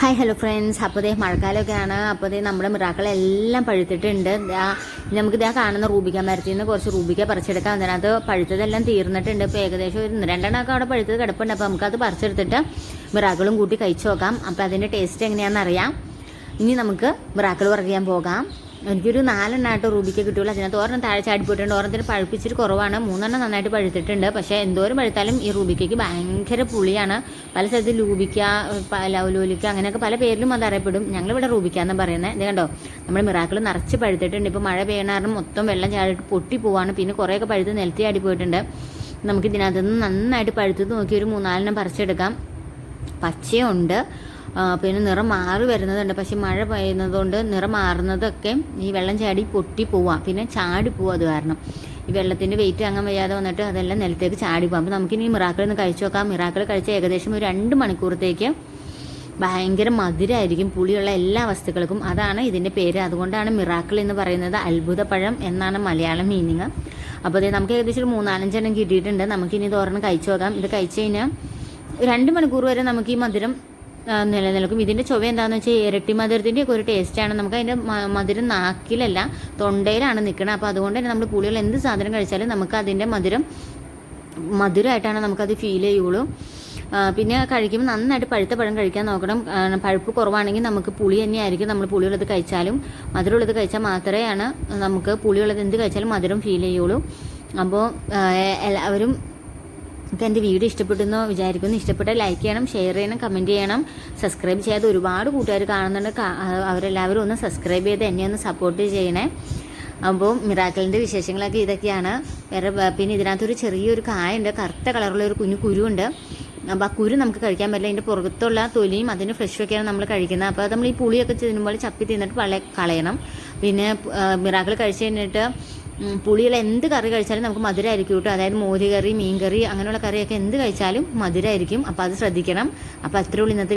Hi hello friends അപ്പോൾ ദേ മഴക്കാലമൊക്കെയാണ്. അപ്പോൾ ദേ നമ്മുടെ മിറാക്കളെല്ലാം പഴുത്തിട്ടുണ്ട്. നമുക്ക് ഇതാ കാണുന്ന റൂബിക്ക മരത്തിൽ നിന്ന് കുറച്ച് റൂബിക്ക പറിച്ചെടുക്കാം. അതിനകത്ത് പഴുത്തതെല്ലാം തീർന്നിട്ടുണ്ട്. ഇപ്പോൾ ഏകദേശം ഒരു രണ്ടെണ്ണമൊക്കെ അവിടെ പഴുത്തത് കിടപ്പുണ്ട്. അപ്പോൾ നമുക്കത് പറിച്ചെടുത്തിട്ട് മിറാക്കളും കൂട്ടി കഴിച്ചു നോക്കാം. അപ്പോൾ അതിന്റെ ടേസ്റ്റ് എങ്ങനെയാണെന്ന് അറിയാം ഇനി നമുക്ക് മിറാക്കൾ പറയാൻ പോകാം. എനിക്കൊരു നാലെണ്ണമായിട്ട് റൂബിക്ക് കിട്ടുള്ളൂ. അതിനകത്ത് ഒരെണ്ണം താഴെ ചാടി പോയിട്ടുണ്ട്. ഒരെണ്ണത്തിന് പഴുപ്പിച്ചിട്ട് കുറവാണ്. മൂന്നെണ്ണം നന്നായിട്ട് പഴുത്തിട്ടുണ്ട്. പക്ഷേ എന്തോരം പഴുത്താലും ഈ റൂബിക്കയ്ക്ക് ഭയങ്കര പുളിയാണ്. പല സ്ഥലത്ത് ലൂബിക്ക ലൗലോലിക്ക അങ്ങനെയൊക്കെ പല പേരിലും അത് അറിയപ്പെടും. ഞങ്ങളിവിടെ റൂബിക്ക എന്ന് പറയുന്നത് ഇത് കണ്ടോ? നമ്മൾ മിറാക്കൾ നിറച്ച് പഴുത്തിട്ടുണ്ട്. ഇപ്പോൾ മഴ പെയ്യണ മൊത്തം വെള്ളം ചാടിയിട്ട് പൊട്ടി പോവാണ്. പിന്നെ കുറേയൊക്കെ പഴുത്ത് നിലത്തി ചാടി പോയിട്ടുണ്ട്. നമുക്ക് ഇതിനകത്ത് നിന്ന് നന്നായിട്ട് പഴുത്തത് നോക്കി ഒരു മൂന്നാലെണ്ണം പറിച്ചെടുക്കാം. പച്ചയുണ്ട്. പിന്നെ നിറം മാറി വരുന്നതുണ്ട്. പക്ഷെ മഴ പെയ്യുന്നതുകൊണ്ട് നിറം മാറുന്നതൊക്കെ ഈ വെള്ളം ചാടി പൊട്ടി പോവാം. പിന്നെ ചാടി പോവും അത് കാരണം. ഈ വെള്ളത്തിന്റെ വെയിറ്റ് അങ്ങനെ വയ്യാതെ വന്നിട്ട് അതെല്ലാം നിലത്തേക്ക് ചാടി പോകും അപ്പോൾ നമുക്കിനി മിറാക്കിൾ ഒന്ന് കഴിച്ചു നോക്കാം. മിറാക്കൾ കഴിച്ച ഏകദേശം ഒരു രണ്ട് മണിക്കൂറത്തേക്ക് ഭയങ്കര മധുരമായിരിക്കും പുളിയുള്ള എല്ലാ വസ്തുക്കൾക്കും. അതാണ് ഇതിന്റെ പേര്. അതുകൊണ്ടാണ് മിറാക്കിൾ എന്ന് പറയുന്നത് അത്ഭുതപ്പഴം എന്നാണ് മലയാളം മീനിങ് അപ്പോൾ ഇത് നമുക്ക് ഏകദേശം ഒരു മൂന്നാലഞ്ചെണ്ണം കിട്ടിയിട്ടുണ്ട്. നമുക്കിനി ഇത് ഒരെണ്ണം കഴിച്ചു നോക്കാം. ഇത് കഴിച്ചു കഴിഞ്ഞാൽ രണ്ട് മണിക്കൂർ വരെ നമുക്ക് ഈ മധുരം നിലനിൽക്കും. ഇതിന്റെ ചുവ എന്താണെന്ന് വെച്ചാൽ ഇരട്ടി മധുരത്തിന്റെ ഒക്കെ ഒരു ടേസ്റ്റാണ് നമുക്ക് അതിന്റെ മധുരം നാക്കിലല്ല തൊണ്ടയിലാണ് നിൽക്കുന്നത് അപ്പോൾ അതുകൊണ്ട് തന്നെ നമ്മൾ പുളിയുള്ള എന്ത് സാധനം കഴിച്ചാലും നമുക്ക് അതിന്റെ മധുരം മധുരമായിട്ടാണ് നമുക്കത് ഫീൽ ചെയ്യുള്ളൂ. പിന്നെ കഴിക്കുമ്പോൾ നന്നായിട്ട് പഴുത്ത പഴം കഴിക്കാൻ നോക്കണം. പഴുപ്പ് കുറവാണെങ്കിൽ നമുക്ക് പുളി തന്നെയായിരിക്കും നമ്മൾ പുളിയുള്ളത് കഴിച്ചാലും. മധുരമുള്ളത് കഴിച്ചാൽ മാത്രമേ നമുക്ക് പുളിയുള്ളത് എന്ത് കഴിച്ചാലും മധുരം ഫീൽ ചെയ്യുള്ളൂ. അപ്പോൾ എല്ലാവരും നിങ്ങൾക്ക് എന്റെ വീഡിയോ ഇഷ്ടപ്പെട്ടെന്ന് വിചാരിക്കുന്നു. ഇഷ്ടപ്പെട്ട ലൈക്ക് ചെയ്യണം ഷെയർ ചെയ്യണം കമന്റ് ചെയ്യണം. സബ്സ്ക്രൈബ് ചെയ്യാതെ ഒരുപാട് കൂട്ടുകാർ കാണുന്നുണ്ട്. അവരെല്ലാവരും ഒന്ന് സബ്സ്ക്രൈബ് ചെയ്ത് എന്നെ ഒന്ന് സപ്പോർട്ട് ചെയ്യണേ. അപ്പോൾ മിറാക്കലിന്റെ വിശേഷങ്ങളൊക്കെ ഇതൊക്കെയാണ്. വേറെ പിന്നെ ഇതിനകത്തൊരു ചെറിയൊരു കായുണ്ട്. കറുത്ത കളറുള്ള ഒരു കുഞ്ഞു കുരുണ്ട് അപ്പോൾ ആ കുരു നമുക്ക് കഴിക്കാൻ പറ്റില്ല. അതിന്റെ പുറത്തുള്ള തൊലിയും അതിന്റെ ഫ്രഷൊക്കെയാണ് നമ്മൾ കഴിക്കുന്നത്. അപ്പോൾ നമ്മൾ ഈ പുളിയൊക്കെ തിന്നുമ്പോൾ ചപ്പി തിന്നിട്ട് വളരെ കളയണം. പിന്നെ മിറാക്കൾ കഴിച്ച് കഴിഞ്ഞിട്ട് പുളിയുള്ള എന്ത് കറി കഴിച്ചാലും നമുക്ക് മധുരമായിരിക്കും കേട്ടോ. അതായത് മോര് കറി മീൻ കറി അങ്ങനെയുള്ള കറിയൊക്കെ എന്ത് കഴിച്ചാലും മധുരമായിരിക്കും അപ്പോൾ അത് ശ്രദ്ധിക്കണം. അപ്പോൾ അത്രയുള്ളൂ ഇന്നത്തെ